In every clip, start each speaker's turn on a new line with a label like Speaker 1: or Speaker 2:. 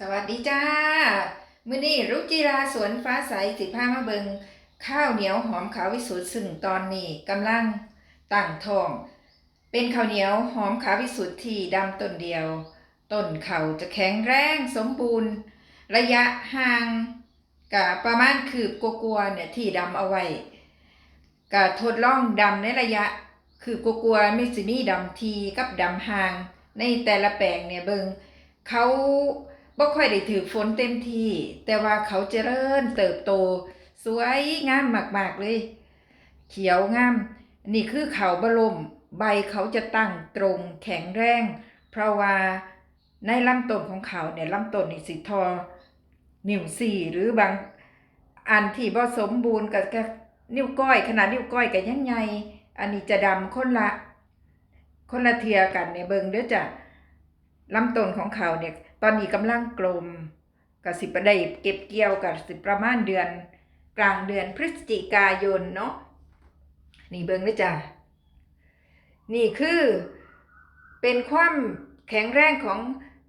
Speaker 1: สวัสดีจ้า มื้อนี้รุจิราสวนฟ้าใสสิพามาเบิงข้าวเหนียวหอมขาววิสุทธิ์ซึ่งตอนนี้กำลังตั้งทอง เป็นข้าวเหนียวหอมขาววิสุทธิ์ที่ดำต้นเดียว ต้นเขาจะแข็งแรงสมบูรณ์ ระยะห่างกับประมาณคืบกลัวๆเนี่ยที่ดำเอาไว้ก็ทดลองดำในระยะคืบกลัวๆไม่สิมีดำทีกับดำห่าง ในแต่ละแปลงเนี่ยเบิงเขา บ่ค่อยได้ถือฝนเต็มที่ แต่ว่าเขาเจริญเติบโต สวยงามมากๆเลย เขียวงาม นี่คือเขาบรมใบเขาจะตั้งตรงแข็งแรง เพราะว่าในลำต้นของเขาเนี่ยลำต้นนี่สิทอนิ้วสี่หรือบางอันที่บ่สมบูรณ์กับนิ้วก้อย ขนาดนิ้วก้อยกับยังไงอันนี้จะดำคนละ คนละเทียกันเนี่ยเบิงเด้อจ้ะ ลำต้นของเขาเนี่ยตอนนี้กำลังกลมก็สิบได้เก็บเกี่ยวกับสิประมาณเดือน กลางเดือนพฤศจิกายนเนาะนี่เบิงเด้จ้ะนี่คือเป็นความแข็งแรงของ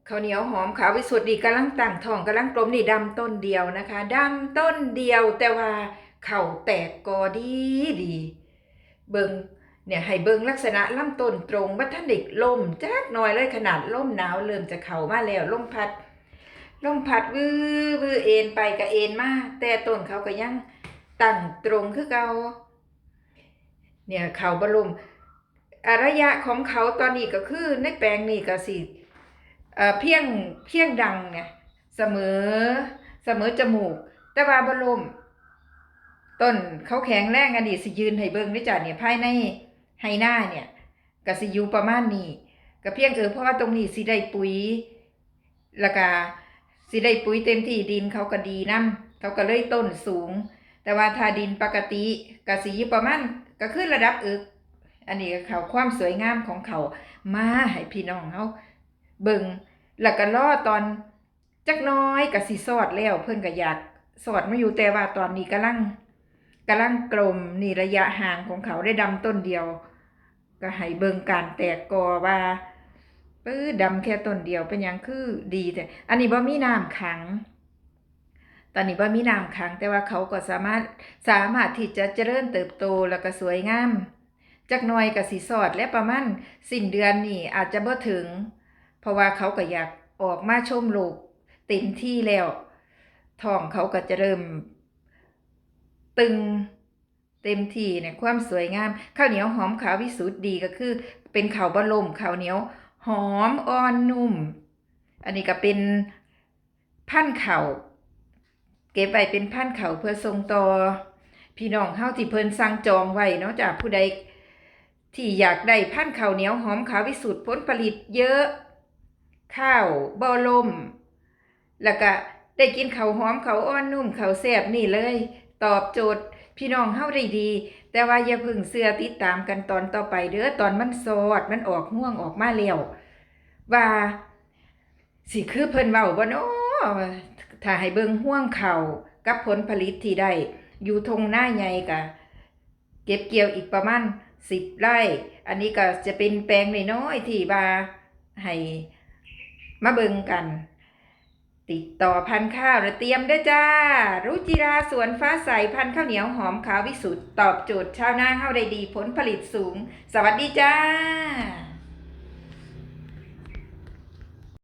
Speaker 1: ข้าวเหนียวหอมขาววิสุทธิ์นี่กำลังตั้งทองกำลังกลมนี่ดำต้นเดียวนะคะดำต้นเดียวแต่ว่าเข่าแตกกอดีดี เบิง เนี่ยให้เบิงลักษณะลำต้นตรงว่าท่านเด็กลมจักหน่อยเลยขนาดลมหนาวเริ่มจะเข้ามาแล้วลมพัดลมพัดวื้อวื้อเอ็นไปก็เอ็นมาแต่ต้นเขาก็ยังตั้งตรงคือเก่าเนี่ยเขาบรมอระยะของเขาตอนนี้ก็คือในแปลงนี่ก็สิเอ่อเพียงเพียงดังเนี่ยเสมอเสมอจมูก แต่ว่าบรมต้นเขาแข็งแรงอันนี้สิยืนให้เบิ่งด้วยจ้ะเนี่ยภายใน ไฮหน้าเนี่ยก็สิอยู่ประมาณนี้ก็เพียงเออเพราะว่าตรงนี้สิได้ปุ๋ยแล้วก็สิได้ปุ๋ยเต็มที่ดินเขาก็ดีนํเขาก็เลยต้นสูง แต่ว่าถ้าดินปกติก็สิอยู่ประมาณก็คือระดับอึก อันนี้ก็เขาความสวยงามของเขามาให้พี่น้องเขาเบิ่งแล้วก็รอตอนจักน้อยก็สิสอดแล้วเพิ่นก็อยากสอดมาอยู่แต่ว่าตอนนี้กำลัง กำลังกลมนี่ระยะห่างของเขาได้ดำต้นเดียว ก็ให้เบิงการแตกกอว่าปื้อดำแค่ต้นเดียวเป็นยังคือดีแต่อันนี้บ่มีน้ำขัง ตอนนี้บ่มีน้ำขัง แต่ว่าเขาก็สามารถสามารถที่จะเจริญเติบโตแล้วก็สวยงามจักหน่อยก็สิสอดและประมาณสิ้นเดือนนี่อาจจะบ่ถึง เพราะว่าเขาก็อยากออกมาชมโลกเต็มที่แล้วท้องเขาก็จะเริ่ม ตึงเต็มที่เนี่ยความสวยงามข้าวเหนียวหอมขาววิสุทธ์ดีก็คือ เป็นข้าวบะลมข้าวเหนียวหอมอ่อนนุ่ม อันนี้ก็เป็นพันธุ์ข้าวเก็บไว้เป็นพันธุ์ข้าวเพื่อส่งต่อพี่น้องเฮาที่เพิ่นสั่งจองไว้เนาะจากผู้ใดที่อยากได้พันธุ์ข้าวเหนียวหอมขาววิสุทธ์ผลผลิตเยอะ ข้าวบอลม แล้วก็ได้กินข้าวหอมข้าวอ่อนนุ่มข้าวแซ่บนี่เลย ตอบโจทย์ พี่น้องเฮาได้ดี แต่ว่าอย่าพึ่งเสื้อติดตามกันตอนต่อไปเด้อตอนมันสอดมันออกห่วงออกมาแล้วว่าสิคือเพิ่นเว้าบ่เนาะถ้าให้เบิ่งห่วงเขากับผลผลิตที่ได้อยู่ทงหน้าใหญ่กะเก็บเกี่ยวอีกประมาณ10ไร่ อันนี้ก็จะเป็นแปลงน้อยๆที่ว่าให้มาเบิ่งกัน ติดต่อพันข้าวและเตรียมได้จ้า รุจิราสวนฟ้าใสพันข้าวเหนียวหอมขาววิสุทธ์ตอบโจทย์ชาวนาข้าวได้ดีผลผลิตสูง สวัสดีจ้า